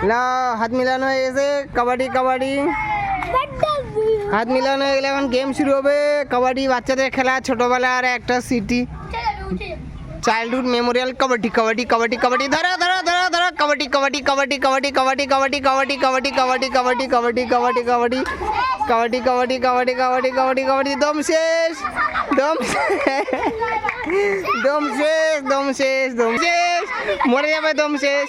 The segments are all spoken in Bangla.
না হাত মিলানো হয়ে গেছে কাবাডি কাবাডি হাত মিলানো হয়ে গেলে এখন গেম শুরু হবে কাবাডি বাচ্চাদের খেলা ছোটবেলার একটা সিটি চাইল্ডহুড মেমোরিয়াল কাবাডি কাবাডি কাবাডি কাবাডি ধরো ধরো ধরো ধরো কাবাডি কাবাডি কাবাডি কাবাডি কাবাডি কাবাডি কাবাডি কাবাডি কাবাডি কাবাডি কাবাডি কাবাডি কাবাডি কাবাডি কাবাডি কাবাডি কাবাডি কাবাডি কাবাডি দম শেষ দম দম শেষ দম শেষ দম শেষ মরে যাবে দম শেষ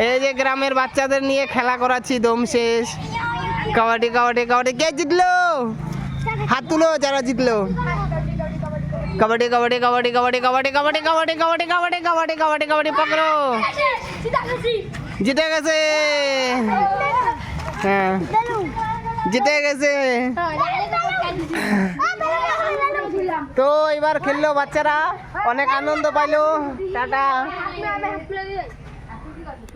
এই যে গ্রামের বাচ্চাদের নিয়ে খেলা করাচ্ছি দম শেষ কাবাডি কাবাডি কাবাডি কে জিতলো হাত তুলো যারা জিতলো কাবাডি কাবাডি কাবাডি কাবাডি কাবাডি কাবাডি কাবাডি কাবাডি কাবাডি কাবাডি কাবাডি কাবাডি পকড়ো জিতে গেছে হ্যাঁ জিতে গেছে তো এবার খেললো বাচ্চারা অনেক আনন্দ পাইলো টাটা